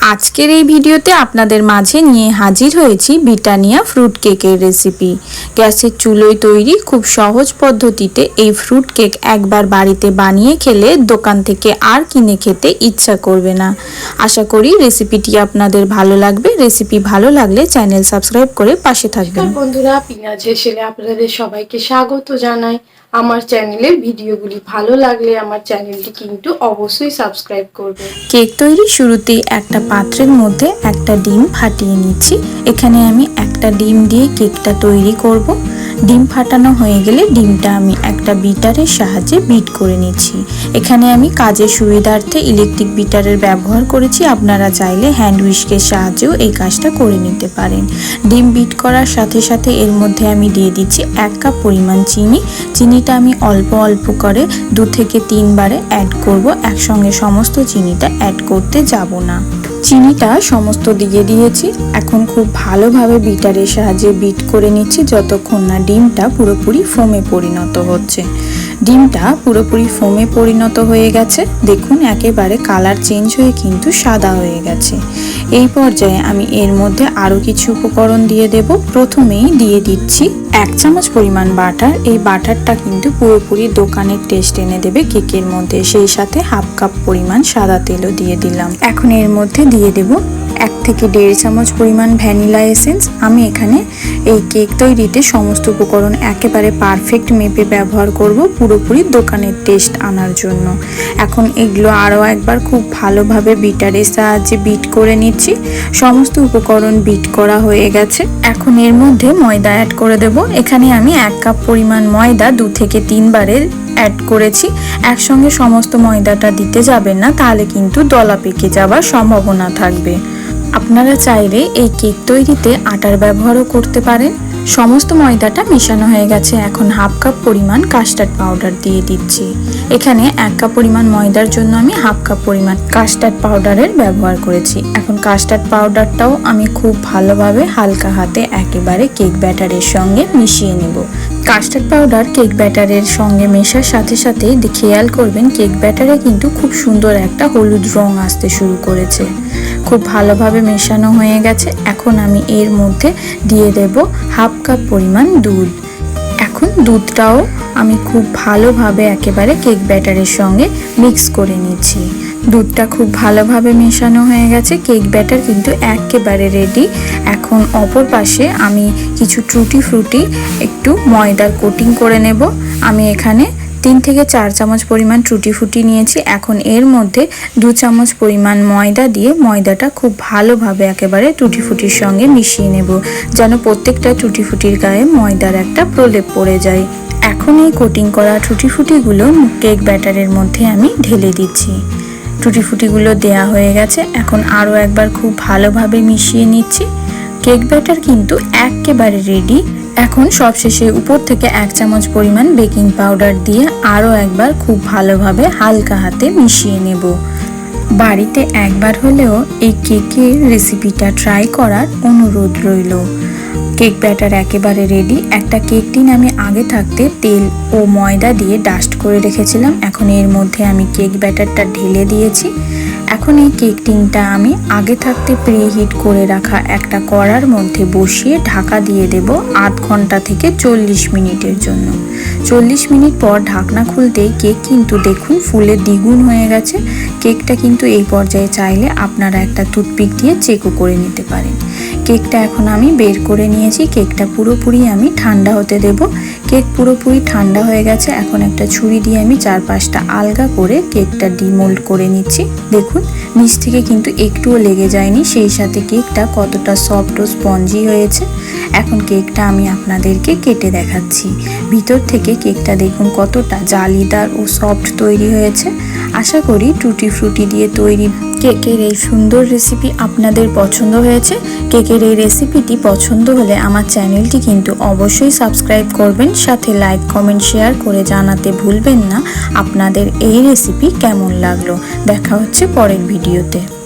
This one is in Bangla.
আজকের এই ভিডিওতে আপনাদের মাঝে নিয়ে হাজির হয়েছি বিটানিয়া ফ্রুট কেকের রেসিপি। গ্যাসের চুলোয় তৈরি খুব সহজ পদ্ধতিতে এই ফ্রুট কেক একবার বাড়িতে বানিয়ে খেলে দোকান থেকে আর কিনে খেতে ইচ্ছা করবে না। আশা করি রেসিপিটি আপনাদের ভালো লাগবে। রেসিপি ভালো লাগলে চ্যানেল সাবস্ক্রাইব করে পাশে থাকবেন। বন্ধুরা পিনাজ হেসেলে আপনাদের সবাইকে স্বাগত জানাই। আমার চ্যানেলের ভিডিওগুলি ভালো লাগলে আমার চ্যানেলটি কিন্তু অবশ্যই সাবস্ক্রাইব করবে। কেক তৈরি শুরুতে একটা পাত্রের মধ্যে একটা ডিম ফাটিয়ে নিচ্ছি। এখানে আমি একটা ডিম দিয়ে কেকটা তৈরি করব। ডিম ফাটানো হয়ে গেলে ডিমটা আমি একটা বিটারের সাহায্যে বিট করে নিচ্ছি। এখানে আমি কাজের সুবিধার্থে ইলেকট্রিক বিটারের ব্যবহার করেছি। আপনারা চাইলে হ্যান্ড উইস্কের সাহায্যেও এই কাজটা করে নিতে পারেন। ডিম বিট করার সাথে সাথে এর মধ্যে আমি দিয়ে দিচ্ছি এক কাপ পরিমাণ চিনি। চিনিটা আমি অল্প অল্প করে দু থেকে তিনবারে অ্যাড করব। একসঙ্গে সমস্ত চিনিটা অ্যাড করতে যাব না। চিনিটা সমস্ত দিয়ে দিয়েছি। এখন খুব ভালোভাবে বিটারের সাহায্যে বিট করে নিচ্ছি, যতক্ষণ না ডিমটা পুরোপুরি ফোমে পরিণত হচ্ছে। ডিমটা পুরোপুরি ফোমে পরিণত হয়ে গেছে। দেখুন, একেবারে কালার চেঞ্জ হয়ে কিন্তু সাদা হয়ে গেছে। এই পর্যায়ে আমি এর মধ্যে আরও কিছু উপকরণ দিয়ে দেব। প্রথমেই দিয়ে দিচ্ছি এক চামচ পরিমাণ বাটার। এই বাটারটা কিন্তু পুরোপুরি দোকানের টেস্ট এনে দেবে কেকের মধ্যে। সেই সাথে হাফ কাপ পরিমাণ সাদা তেলও দিয়ে দিলাম। এখন এর মধ্যে দিয়ে দেব এক থেকে দেড় চামচ পরিমাণ ভ্যানিলা এসেন্স। আমি এখানে এই কেক তৈরিতে সমস্ত উপকরণ একেবারে পারফেক্ট মেপে ব্যবহার করব পুরোপুরি দোকানের টেস্ট আনার জন্য। এখন এগুলো আরও একবার খুব ভালোভাবে বিটারের সাহায্যে বিট করে নিচ্ছি। সমস্ত উপকরণ বিট করা হয়ে গেছে। এখন এর মধ্যে ময়দা অ্যাড করে দেব। এখানে আমি এক কাপ পরিমাণ ময়দা দু থেকে তিনবারের অ্যাড করেছি। একসঙ্গে সমস্ত ময়দাটা দিতে যাবেন না, তাহলে কিন্তু দলা পেকে যাওয়ার সম্ভাবনা থাকবে। আপনারা চাইলে এই কেক তৈরিতে আটার ব্যবহারও করতে পারেন। সমস্ত ময়দাটা মেশানো হয়ে গেছে। এখন হাফ কাপ পরিমাণ কাস্টার্ড পাউডার দিয়ে দিচ্ছি। এখানে এক কাপ পরিমাণ ময়দার জন্য আমি হাফ কাপ পরিমাণ কাস্টার্ড পাউডারের ব্যবহার করেছি। এখন কাস্টার্ড পাউডারটাও আমি খুব ভালোভাবে হালকা হাতে একেবারে কেক ব্যাটারের সঙ্গে মিশিয়ে নেব। কাস্টার্ড পাউডার কেক ব্যাটারের সঙ্গে মেশার সাথে সাথে খেয়াল করবেন, কেক ব্যাটারে কিন্তু খুব সুন্দর একটা হলুদ রং আসতে শুরু করেছে। খুব ভালোভাবে মেশানো হয়ে গেছে। এখন আমি এর মধ্যে দিয়ে দেব হাফ কাপ পরিমাণ দুধ। এখন দুধটাও আমি খুব ভালোভাবে একেবারে কেক ব্যাটারের সঙ্গে মিক্স করে নিচ্ছি। দুধটা খুব ভালোভাবে মেশানো হয়ে গেছে। কেক ব্যাটার কিন্তু একেবারে রেডি এখন অপর পাশে আমি কিছু ট্রুটি ফ্রুটি একটু ময়দার কোটিং করে নেব। আমি এখানে তিন থেকে চার চামচ পরিমাণ টুটি ফুটি নিয়েছি। এখন এর মধ্যে দু চামচ পরিমাণ ময়দা দিয়ে ময়দাটা খুব ভালোভাবে একেবারে টুটি সঙ্গে মিশিয়ে নেব, যেন প্রত্যেকটা টুটি গায়ে ময়দার একটা প্রলেপ পড়ে যায়। এখন এই কোটিং করা টুটি ফুটিগুলো কেক ব্যাটারের মধ্যে আমি ঢেলে দিচ্ছি। টুটি ফুটিগুলো দেয়া হয়ে গেছে, এখন আরও একবার খুব ভালোভাবে মিশিয়ে নিচ্ছি। কেক ব্যাটার কিন্তু একেবারে রেডি এখন সবশেষে উপর থেকে এক চামচ পরিমাণ বেকিং পাউডার দিয়ে আরও একবার খুব ভালোভাবে হালকা হাতে মিশিয়ে নেব। বাড়িতে একবার হলেও এই কেকের রেসিপিটা ট্রাই করার অনুরোধ রইল। কেক ব্যাটার একেবারে রেডি। একটা কেক টিন আমি আগে থাকতে তেল ও ময়দা দিয়ে ডাস্ট করে রেখেছিলাম। এখন এর মধ্যে আমি কেক ব্যাটারটা ঢেলে দিয়েছি। এখন এই কেক টিনটা আমি আগে থাকতে প্রিহিট করে রাখা একটা কড়ার মধ্যে বসিয়ে ঢাকা দিয়ে দেব আধ ঘণ্টা থেকে চল্লিশ মিনিটের জন্য। চল্লিশ মিনিট পর ঢাকনা খুলতেই কেক কিন্তু দেখুন ফুলে দ্বিগুণ হয়ে গেছে। কেকটা কিন্তু এই পর্যায়ে চাইলে আপনারা একটা টুথপিক দিয়ে চেকও করে নিতে পারেন। কেকটা এখন আমি বের করে নিয়েছি। কেকটা পুরোপুরি আমি ঠান্ডা হতে দেব। কেক পুরোপুরি ঠান্ডা হয়ে গেছে। এখন একটা ছুরি দিয়ে আমি চার পাঁচটা আলগা করে কেকটা ডিমোল্ড করে নিচ্ছি। দেখুন, নিচ থেকে কিন্তু একটুও লেগে যায়নি। সেই সাথে কেকটা কতটা সফট ও স্পঞ্জি হয়েছে। এখন কেকটা আমি আপনাদেরকে কেটে দেখাচ্ছি। ভিতর থেকে কেকটা দেখুন কতটা জালিদার ও সফট তৈরি হয়েছে। আশা করি টুটি ফ্রুটি দিয়ে তৈরি কেকের এই সুন্দর রেসিপি আপনাদের পছন্দ হয়েছে। কেকের এই রেসিপিটি পছন্দ হলে আমার চ্যানেলটি কিন্তু অবশ্যই সাবস্ক্রাইব করবেন, সাথে লাইক কমেন্ট শেয়ার করে জানাতে ভুলবেন না। আপনাদের এই রেসিপি কেমন লাগল? দেখা হচ্ছে পরের ভিডিওতে।